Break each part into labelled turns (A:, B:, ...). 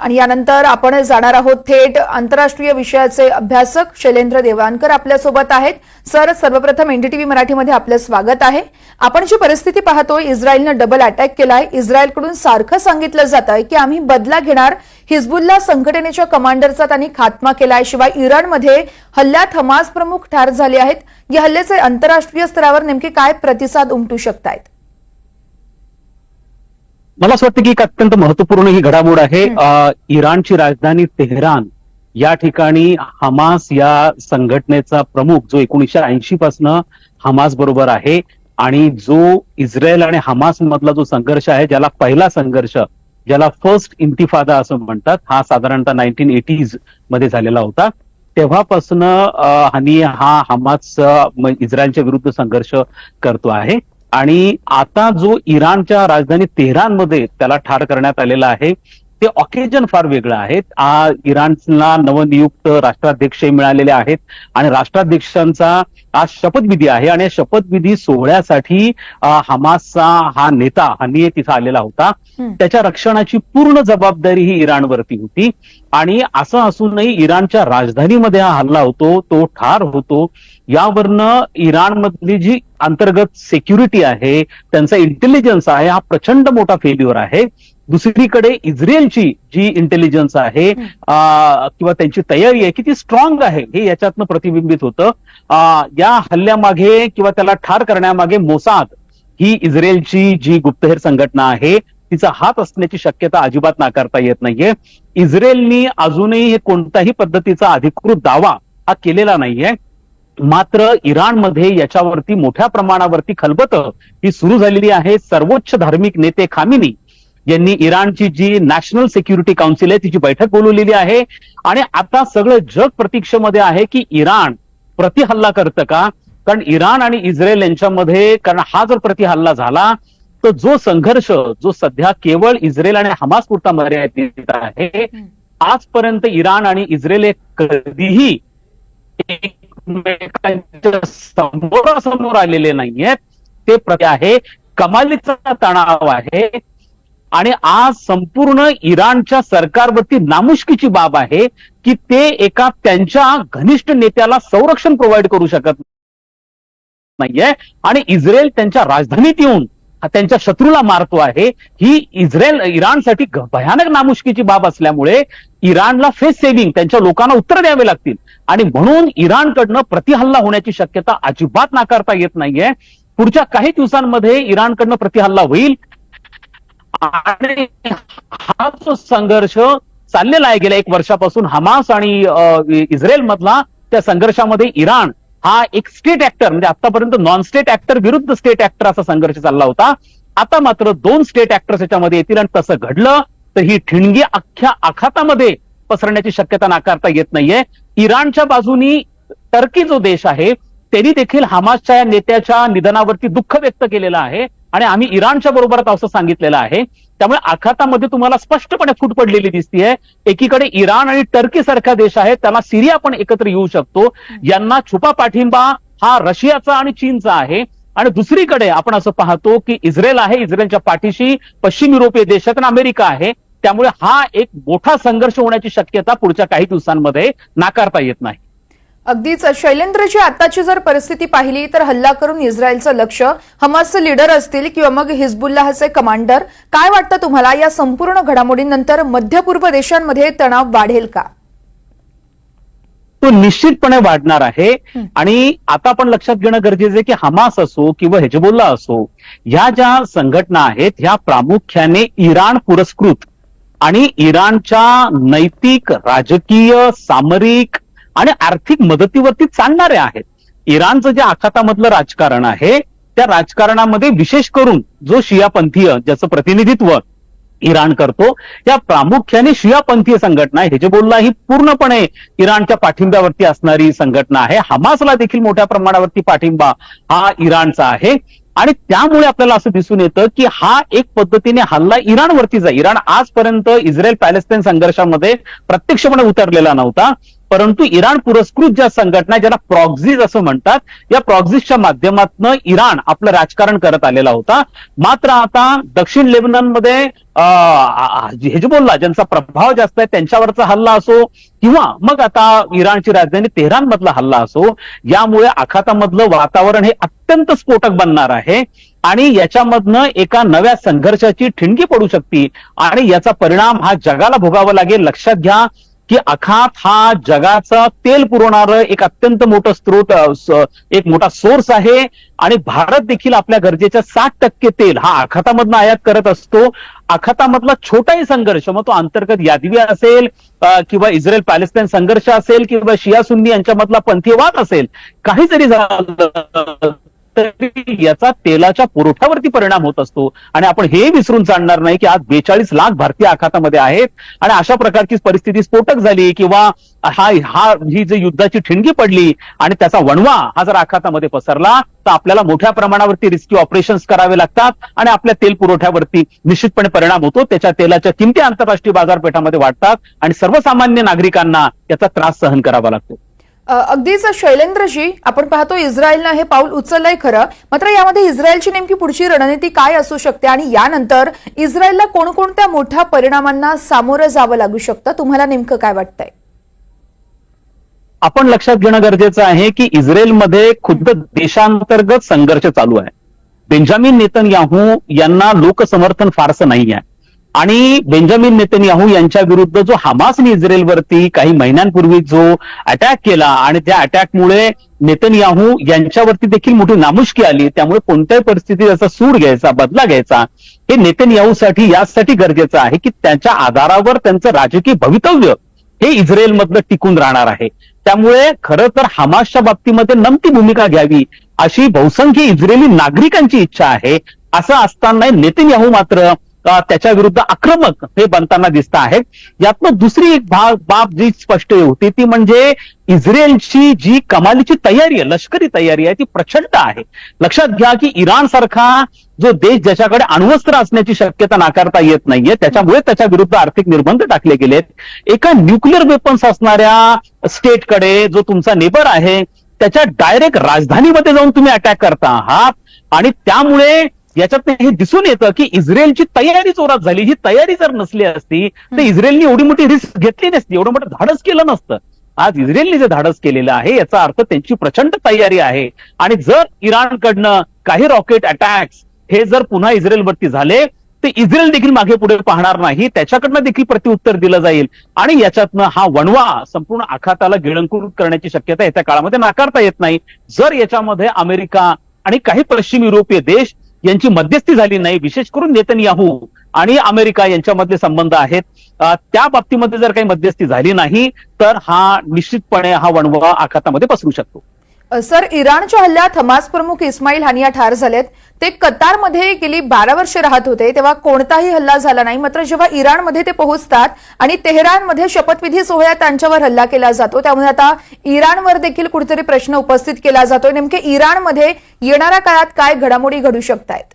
A: आणि यानंतर आपण जाणार आहोत थेट आंतरराष्ट्रीय विषयाचे अभ्यासक शैलेंद्र देवानकर आपल्यासोबत आहेत. सर सर्वप्रथम एनडीटीव्ही मराठीमध्ये आपलं स्वागत आहे. आपण जी परिस्थिती पाहतोय इस्रायलनं डबल अटॅक केलाय. इस्रायलकडून सारखं सांगितलं जात आहे की आम्ही बदला घेणार. हिजबुल्ला संघटनेच्या कमांडरचा त्यांनी खात्मा केलाय. शिवाय इराणमध्ये हल्ल्यात हमास प्रमुख ठार झाले आहेत. या हल्ल्याचे आंतरराष्ट्रीय स्तरावर नेमके काय प्रतिसाद उमटू शकतायत?
B: मला असं वाटतं की एक अत्यंत महत्त्वपूर्ण ही घडामोड आहे. इराणची राजधानी तेहरान. या ठिकाणी हमास या संघटनेचा प्रमुख जो एकोणीसशे ऐंशी पासन हमास बरोबर आहे आणि जो इस्रायल आणि हमास मधला जो संघर्ष आहे ज्याला पहिला संघर्ष ज्याला फर्स्ट इंतिफादा असं म्हणतात हा साधारणतः नाईन्टीन एटीजमध्ये झालेला होता. तेव्हापासून आणि हा हमास इस्रायलच्या विरुद्ध संघर्ष करतो आहे. आणि आता जो इराणच्या राजधानी तेहरानमध्ये त्याला ठार करण्यात आलेला आहे ते ऑकेजन फार वेगळं आहे. इराणला नवनियुक्त राष्ट्राध्यक्ष मिळालेले आहेत आणि राष्ट्राध्यक्षांचा आज शपथविधी आहे आणि शपथविधी सोहळ्यासाठी हमासचा हा नेता हनिये तिथं आलेला होता. त्याच्या रक्षणाची पूर्ण जबाबदारी ही इराणवरती होती. आणि असं असूनही इराणच्या राजधानीमध्ये हा हल्ला होतो तो ठार होतो. यावरनं इराणमधली जी अंतर्गत सेक्युरिटी आहे त्यांचा इंटेलिजन्स आहे हा प्रचंड मोठा फेल्युअर आहे. दुसरीकडे इस्रायलची जी इंटेलिजन्स आहे किंवा त्यांची तयारी आहे की ती स्ट्रॉंग आहे हे याच्यातनं प्रतिबिंबित होतं. या हल्ल्यामागे किंवा त्याला ठार करण्यामागे मोसाद ही इस्रायलची जी गुप्तहेर संघटना आहे तिचा हात असण्याची शक्यता अजिबात नाकारता येत नाहीये. इस्रायलनी अजूनही हे कोणत्याही पद्धतीचा अधिकृत दावा हा केलेला नाहीये. मात्र इराणमध्ये याच्यावरती मोठ्या प्रमाणावरती खलबत ही सुरू झालेली आहे. सर्वोच्च धार्मिक नेते खामिनी यांनी इराणची जी नॅशनल सिक्युरिटी काउन्सिल आहे तिची बैठक बोलवलेली आहे. आणि आता सगळं जग प्रतीक्षेमध्ये आहे की इराण प्रतिहल्ला करतं का? कारण इराण आणि इस्रायल यांच्यामध्ये कारण हा जर प्रतिहल्ला झाला तर जो संघर्ष जो सध्या केवळ इस्रायल आणि हमास पुरता मर्यादित आहे आजपर्यंत इराण आणि इस्रायल कधीही एकमेकांच्या समोरासमोर आलेले नाहीयेत. ते प्रति आहे. कमालीचा तणाव आहे. आणि आज संपूर्ण इराणच्या सरकारवरती नामुष्कीची बाब आहे की ते एका त्यांच्या घनिष्ठ नेत्याला संरक्षण प्रोव्हाइड करू शकत नाहीये. आणि इस्रायल त्यांच्या राजधानीत येऊन त्यांच्या शत्रूला मारतो आहे. ही इस्रायल इराणसाठी भयानक नामुष्कीची बाब असल्यामुळे इराणला फेस सेव्हिंग त्यांच्या लोकांना उत्तर द्यावे लागतील. आणि म्हणून इराणकडनं प्रतिहल्ला होण्याची शक्यता अजिबात नाकारता येत नाहीये. पुढच्या काही दिवसांमध्ये इराणकडनं प्रतिहल्ला होईल. आणि हा जो संघर्ष चाललेला आहे गेल्या एक वर्षापासून हमास आणि अ, इस्रायल मधला त्या संघर्षामध्ये इराण हा एक स्टेट ऍक्टर म्हणजे आतापर्यंत नॉन स्टेट ऍक्टर विरुद्ध स्टेट ऍक्टर असा संघर्ष चालला होता. आता मात्र दोन स्टेट ऍक्टर्स याच्यामध्ये येतील आणि तसं घडलं. तर ही ठिणगी अख्ख्या आखातामध्ये पसरण्याची शक्यता नाकारता येत नाहीये. इराणच्या बाजूनी टर्की जो देश आहे त्यांनी देखील हमासच्या या नेत्याच्या निधनावरती दुःख व्यक्त केलेलं आहे आणि आम्ही इराणच्या बरोबर असं सांगितलेलं आहे. त्यामुळे आखातामध्ये तुम्हाला स्पष्टपणे फूट पडलेली दिसतीये. एकीकडे इराण आणि टर्की सारखा देश आहे त्याला सिरिया पण एकत्र येऊ शकतो. यांना छुपा पाठिंबा हा रशियाचा आणि चीनचा आहे. आणि दुसरीकडे आपण असं पाहतो की इस्रायल आहे इस्रायलच्या पाठीशी पश्चिम युरोपीय देशात आणि अमेरिका आहे. त्यामुळे हा एक मोठा संघर्ष होण्याची शक्यता पुढच्या काही दिवसांमध्ये नाकारता येत नाही.
A: अगदीच शैलेंद्रजी आताची जर परिस्थिती पाहिली तर हल्ला करून इस्रायलचं लक्ष हमासचे लीडर असतील किंवा मग हिजबुल्लाहचे कमांडर. काय वाटतं तुम्हाला? या संपूर्ण घडामोडींनंतर मध्य पूर्व देशांमध्ये तणाव वाढेल का?
B: तो निश्चितपणे वाढणार आहे. आणि आता आपण लक्षात घेणं गरजेचं आहे की हमास असो किंवा हेजबुल्ला असो ह्या ज्या संघटना आहेत ह्या प्रामुख्याने इराण पुरस्कृत आणि इराणच्या नैतिक राजकीय सामरिक आणि आर्थिक मदतीवरती चालणाऱ्या आहेत इराणचं जे आखातामधलं राजकारण आहे त्या राजकारणामध्ये विशेष करून जो शियापंथीय ज्याचं प्रतिनिधित्व इराण करतो. या प्रामुख्याने शियापंथीय संघटना आहे. हेजबुल्ला ही पूर्णपणे इराणच्या पाठिंब्यावरती असणारी संघटना आहे. हमासला देखील मोठ्या प्रमाणावरती पाठिंबा हा इराणचा आहे. आणि त्यामुळे आपल्याला असं दिसून येतं की हा एक पद्धतीने हल्ला इराणवरतीच आहे. इराण आजपर्यंत इस्रायल पॅलेस्टाईन संघर्षामध्ये प्रत्यक्षपणे उतरलेला नव्हता. परंतु इराण पुरस्कृत ज्या संघटना ज्याला प्रॉक्झीज असं म्हणतात या प्रॉक्झीजच्या माध्यमातून इराण आपलं राजकारण करत आलेला होता. मात्र आता दक्षिण लेबननमध्ये हेजबोल्ला ज्यांचा प्रभाव जास्त आहे त्यांच्यावरचा हल्ला असो किंवा मग आता इराणची राजधानी तेहरान मधला हल्ला असो यामुळे आखातामधलं वातावरण हे अत्यंत स्फोटक बनणार आहे. आणि याच्यामधनं एका नव्या संघर्षाची ठिणगी पडू शकते. आणि याचा परिणाम हा जगाला भोगावा लागेल. लक्षात घ्या की अखात हा जगाचा तेल पुरवणार एक अत्यंत मोठं स्त्रोत एक मोठा सोर्स आहे. आणि भारत देखील आपल्या गरजेच्या साठ टक्के तेल हा आखातामधनं आयात करत असतो. आखातामधला छोटाही संघर्ष मग तो अंतर्गत यादवी असेल किंवा इस्रायल पॅलेस्टाईन संघर्ष असेल किंवा शिया सुन्नी यांच्यामधला पंथीवाद असेल काही जरी झालं तरी याचा तेलाच्या पुरवठ्यावरती परिणाम होत असतो. आणि आपण हे विसरून चालणार नाही की आज बेचाळीस लाख भारतीय आखातामध्ये आहेत. आणि अशा प्रकारची परिस्थिती स्फोटक झाली किंवा हा हा ही जी युद्धाची ठिणगी पडली आणि त्याचा वणवा हा जर आखातामध्ये पसरला तर आपल्याला मोठ्या प्रमाणावरती रिस्क्यू ऑपरेशन्स करावे लागतात आणि आपल्या तेल पुरवठ्यावरती निश्चितपणे परिणाम होतो. त्याच्या तेलाच्या किमती आंतरराष्ट्रीय बाजारपेठामध्ये वाढतात आणि सर्वसामान्य नागरिकांना याचा त्रास सहन करावा लागतो.
A: अगदीच शैलेंद्रजी आपण पाहतो इस्रायलनं हे पाऊल उचललंय खरं. मात्र यामध्ये इस्रायलची नेमकी पुढची रणनीती काय असू शकते आणि यानंतर इस्रायलला कोणकोणत्या मोठ्या परिणामांना सामोरं जावं लागू शकतं? तुम्हाला नेमकं काय वाटतंय?
B: आपण लक्षात घेणं गरजेचं आहे की इस्रायलमध्ये खुद्द देशांतर्गत संघर्ष चालू आहे. बेंजामिन नेतन्याहू यांना लोकसमर्थन फारसं नाही आहे आणि बेंजामिन नेतन्याहू यांच्या विरुद्ध जो हमासने इस्रायलवरती काही महिन्यांपूर्वी जो अटॅक केला आणि त्या अटॅकमुळे नेतन्याहू यांच्यावरती देखील मोठी नामुष्की आली त्यामुळे कोणत्याही परिस्थितीत याचा सूड घ्यायचा बदला घ्यायचा हे नेतन्याहूसाठी यासाठी गरजेचं आहे की त्यांच्या आधारावर त्यांचं राजकीय भवितव्य हे इस्रायलमधलं टिकून राहणार आहे. त्यामुळे खरं तर हमासच्या बाबतीमध्ये नमती भूमिका घ्यावी अशी बहुसंख्य इस्रायली नागरिकांची इच्छा आहे असं असताना नेतन्याहू मात्र त्याच्या विरुद्ध आक्रमक हे बनताना दिसत आहेत. यातनं दुसरी एक भाग बाब जी स्पष्ट होती ती म्हणजे इस्रायलची जी कमालीची तयारी आहे लष्करी तयारी आहे ती प्रचंड आहे. लक्षात घ्या की इराण सारखा जो देश ज्याच्याकडे अण्वस्त्र असण्याची शक्यता नाकारता येत नाहीये त्याच्यामुळे त्याच्या विरुद्ध आर्थिक निर्बंध टाकले गेलेत. एका न्यूक्लिअर वेपन्स असणाऱ्या स्टेटकडे जो तुमचा नेबर आहे त्याच्या डायरेक्ट राजधानीमध्ये जाऊन तुम्ही अटॅक करता आहात. आणि त्यामुळे याच्यात हे दिसून येतं की इस्रायलची तयारी जोरात झाली. ही तयारी जर नसली असती तर इस्रायलने एवढी मोठी रिस्क घेतली नसती. एवढं मोठं धाडस केलं नसतं. आज इस्रायलने जे धाडस केलेलं आहे याचा अर्थ त्यांची प्रचंड तयारी आहे. आणि जर इराणकडनं काही रॉकेट अटॅक्स हे जर पुन्हा इस्रायलवरती झाले तर इस्रायल देखील मागे पुढे पाहणार नाही. त्याच्याकडनं देखील प्रत्युत्तर दिलं जाईल. आणि याच्यातनं हा वणवा संपूर्ण आखाताला गिळंकृत करण्याची शक्यता येत्या काळामध्ये नाकारता येत नाही. जर याच्यामध्ये अमेरिका आणि काही पश्चिम युरोपीय देश यांची मध्यस्थी झाली नाही. विशेष करून नेतन्याहू आणि अमेरिका यांच्यामधले संबंध आहेत. त्या बाबतीमध्ये जर काही मध्यस्थी झाली नाही तर हा निश्चितपणे हा वणवा आखातामध्ये पसरू शकतो.
A: सर इराणच्या हल्ल्यात हमास प्रमुख इस्माईल हानिया ठार झालेत. ते कतारमध्ये गेली बारा वर्ष राहत होते तेव्हा कोणताही हल्ला झाला नाही. मात्र जेव्हा इराणमध्ये ते पोहोचतात आणि तेहरानमध्ये शपथविधी सोहळ्यात त्यांच्यावर हल्ला केला जातो त्यामुळे आता इराणवर देखील कुठेतरी प्रश्न उपस्थित केला जातोय. नेमके इराणमध्ये येणाऱ्या काळात काय घडामोडी घडू शकतायत?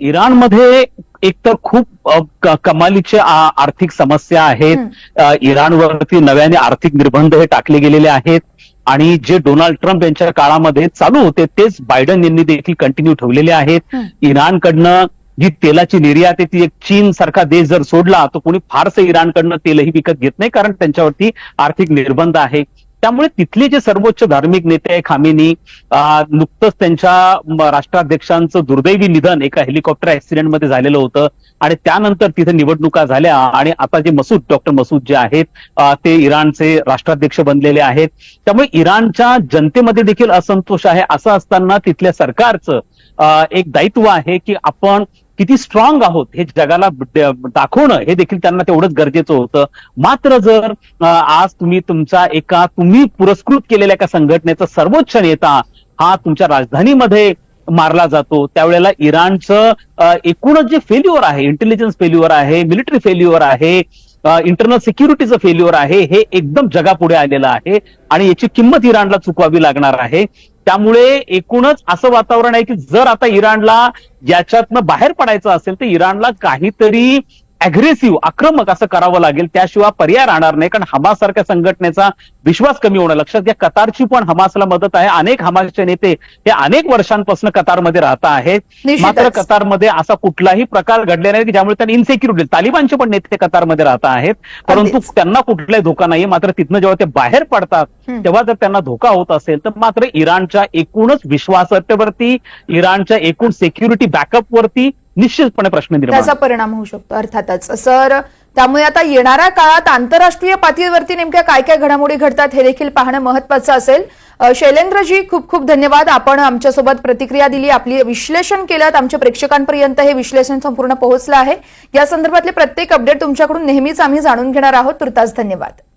B: इराणमध्ये एकतर खूप कमालीचे आर्थिक समस्या आहेत. इराणवरती नव्याने आर्थिक निर्बंध हे टाकले गेलेले आहेत. आणि जे डोनाल्ड ट्रम्प यांच्या काळामध्ये चालू होते तेच बायडन यांनी देखील कंटिन्यू ठेवलेले आहेत. इराणकडनं जी तेलाची निर्यात आहे ती एक चीन सारखा देश जर सोडला तर कोणी फारसं इराणकडनं तेलही विकत घेत नाही कारण त्यांच्यावरती आर्थिक निर्बंध आहे त्यामुळे तिथले जे सर्वोच्च धार्मिक नेते आहे खामेनी नुकतंच त्यांच्या राष्ट्राध्यक्षांचं दुर्दैवी निधन एका हेलिकॉप्टर ऍक्सिडेंटमध्ये झालेलं होतं आणि त्यानंतर तिथे निवडणुका झाल्या आणि आता जे मसूद डॉक्टर मसूद जे आहेत ते इराणचे राष्ट्राध्यक्ष बनलेले आहेत. त्यामुळे इराणच्या जनतेमध्ये देखील असंतोष आहे. असं असताना तिथल्या सरकारचं एक दायित्व आहे की आपण किती स्ट्रॉंग आहोत हे जगाला दाखवणं हे देखील त्यांना तेवढंच गरजेचं होतं. मात्र जर आज तुम्ही तुमचा एका तुम्ही पुरस्कृत केलेल्या एका संघटनेचा सर्वोच्च नेता हा तुमच्या राजधानीमध्ये मारला जातो. त्यावेळेला इराणचं एकूणच जे फेल्युअर आहे इंटेलिजन्स फेल्युअर आहे मिलिटरी फेल्युअर आहे इंटरनल सिक्युरिटीचं फेल्युअर आहे हे एकदम जगापुढे आलेलं आहे. आणि याची किंमत इराणला चुकवावी लागणार आहे. त्यामुळे एकूणच असं वातावरण आहे की जर आता इराणला याच्यातनं बाहेर पडायचं असेल तर इराणला काहीतरी अग्रेसिव्ह आक्रमक असं करावं लागेल त्याशिवाय पर्याय राहणार नाही कारण हमास सारख्या संघटनेचा विश्वास कमी होणं लक्षात घ्या कतारची पण हमासला मदत आहे अनेक हमासचे नेते हे अनेक वर्षांपासून कतारमध्ये राहत आहेत. मात्र कतारमध्ये असा कुठलाही प्रकार घडलेला नाही की ज्यामुळे त्यांनी इन्सेक्युरिटी तालिबानचे पण नेते कतारमध्ये राहत आहेत परंतु. त्यांना कुठलाही धोका नाही मात्र तिथनं जेव्हा ते बाहेर पडतात. तेव्हा जर त्यांना धोका होत असेल तर मात्र इराणच्या एकूणच विश्वासार्हतेवरती इराणच्या एकूण सेक्युरिटी बॅकअप वरती निश्चितपणे प्रश्न निर्माण
A: त्याचा परिणाम होऊ शकतो अर्थातच. सर त्यामुळे आता येणाऱ्या काळात आंतरराष्ट्रीय पातळीवरती नेमक्या काय काय घडामोडी घडतात हे देखील पाहणं महत्वाचं असेल. अ, शैलेंद्रजी खूप खूप धन्यवाद. आपण आमच्यासोबत प्रतिक्रिया दिली आपली विश्लेषण केलं आमच्या प्रेक्षकांपर्यंत हे विश्लेषण संपूर्ण पोहोचलं आहे. या संदर्भातले प्रत्येक अपडेट तुमच्याकडून नेहमीच आम्ही जाणून घेणार आहोत. तुर्तास धन्यवाद.